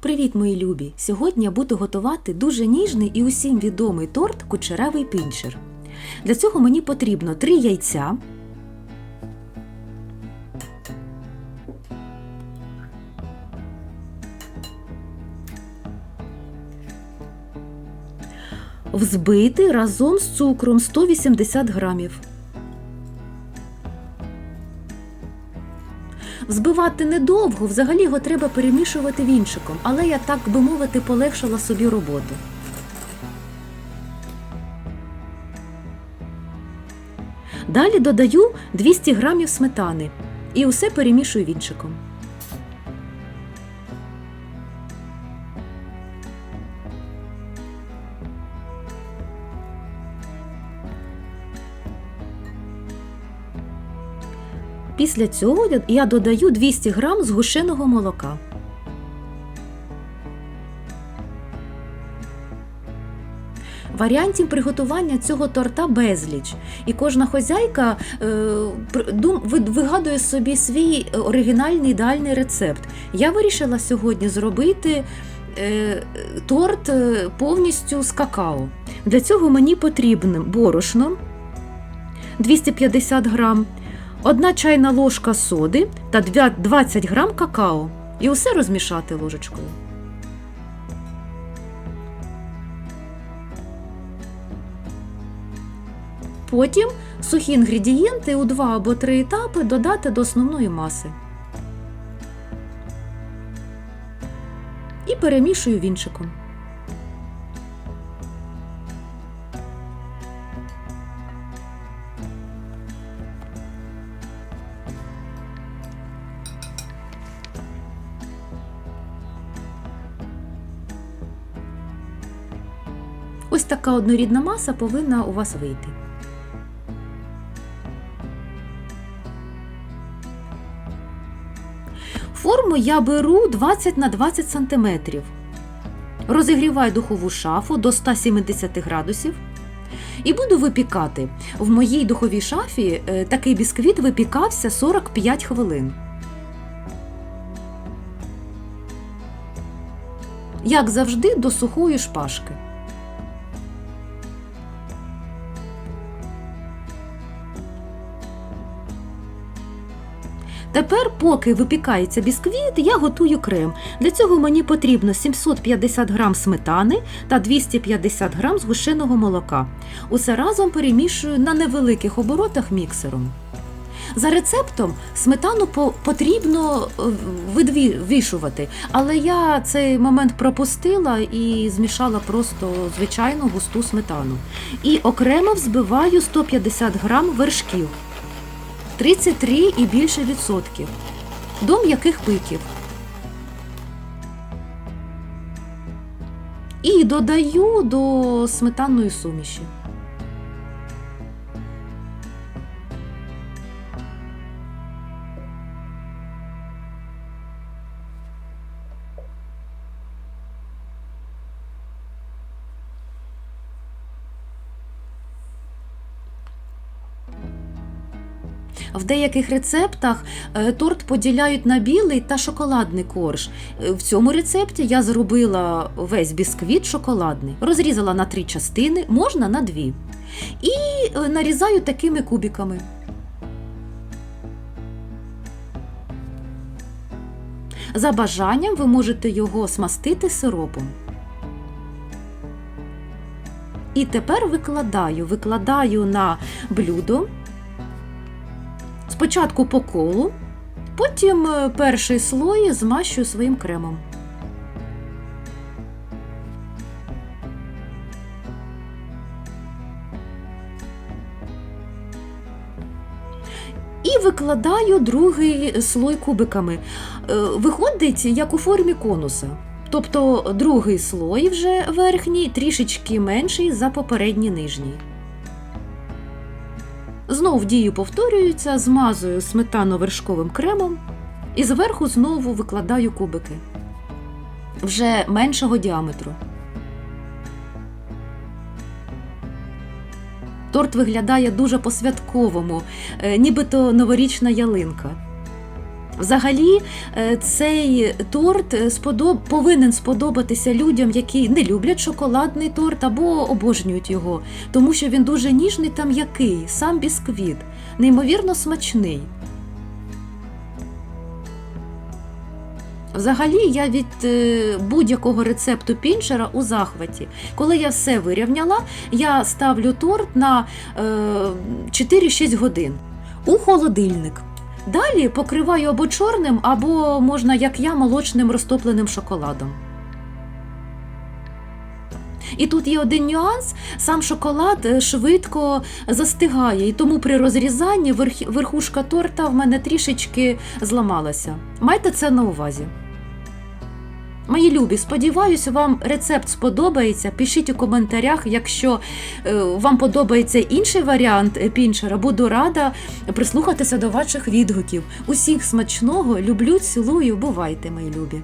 Привіт, мої любі! Сьогодні я буду готувати дуже ніжний і усім відомий торт кучерявий пінчер. Для цього мені потрібно 3 яйця, взбити разом з цукром 180 грамів. Взбивати недовго, взагалі його треба перемішувати вінчиком, але я, так би мовити, полегшила собі роботу. Далі додаю 200 грамів сметани і усе перемішую вінчиком. Після цього я- додаю 200 грам згущеного молока. Варіантів приготування цього торта безліч, і кожна хозяйка е, вигадує собі свій оригінальний ідеальний рецепт. Я вирішила сьогодні зробити е, торт е, повністю з какао. Для цього мені потрібно борошно 250 грам, одна чайна ложка соди та 20 грам какао. І усе розмішати ложечкою. Потім сухі інгредієнти у два або три етапи додати до основної маси. І перемішую вінчиком. Ось така однорідна маса повинна у вас вийти. Форму я беру 20 на 20 см. Розігріваю духову шафу до 170 градусів і буду випікати. В моїй духовій шафі е, такий бісквіт випікався 45 хвилин. Як завжди, до сухої шпажки. Тепер, поки випікається бісквіт, я готую крем. Для цього мені потрібно 750 г сметани та 250 г згущеного молока. Усе разом перемішую на невеликих оборотах міксером. За рецептом сметану по- потрібно е, видвішувати, але я цей момент пропустила і змішала просто звичайну густу сметану. І окремо взбиваю 150 грам вершків. 33 і більше відсотків. До м'яких пиків. І додаю до сметанної суміші. В деяких рецептах е, торт поділяють на білий та шоколадний корж. Е, В цьому рецепті я зробила весь бісквіт шоколадний, розрізала на три частини, можна на дві. І е, нарізаю такими кубиками. За бажанням ви можете його смастити сиропом. І тепер викладаю, викладаю на блюдо. Спочатку по колу, потім е, перший слой змащую своїм кремом. І викладаю другий слой кубиками. Е, Виходить, як у формі конуса. Тобто другий слой вже верхній трішечки менший за попередній нижній. Знов дію повторюється, змазую сметано-вершковим кремом і зверху знову викладаю кубики вже меншого діаметру. Торт виглядає дуже по-святковому, е, нібито новорічна ялинка. Взагалі, е, цей торт е, сподоб... повинен сподобатися людям, які не люблять шоколадний торт або обожнюють його, тому що він дуже ніжний та м'який, сам бісквіт, неймовірно смачний. Взагалі, я від е, будь-якого рецепту пінчера у захваті. Коли я все вирівняла, я ставлю торт на е, 4-6 годин у холодильник. Далі покриваю або чорним, або можна, як я, молочним розтопленим шоколадом. І тут є один нюанс: сам шоколад е, швидко застигає, і тому при розрізанні верхушка торта в мене трішечки зламалася. Майте це на увазі. Мої любі, сподіваюся, вам рецепт сподобається. Пишіть у коментарях, якщо е, вам подобається інший варіант е, пінчера, буду рада прислухатися до ваших відгуків. Усіх смачного, люблю, цілую, бувайте, мої любі.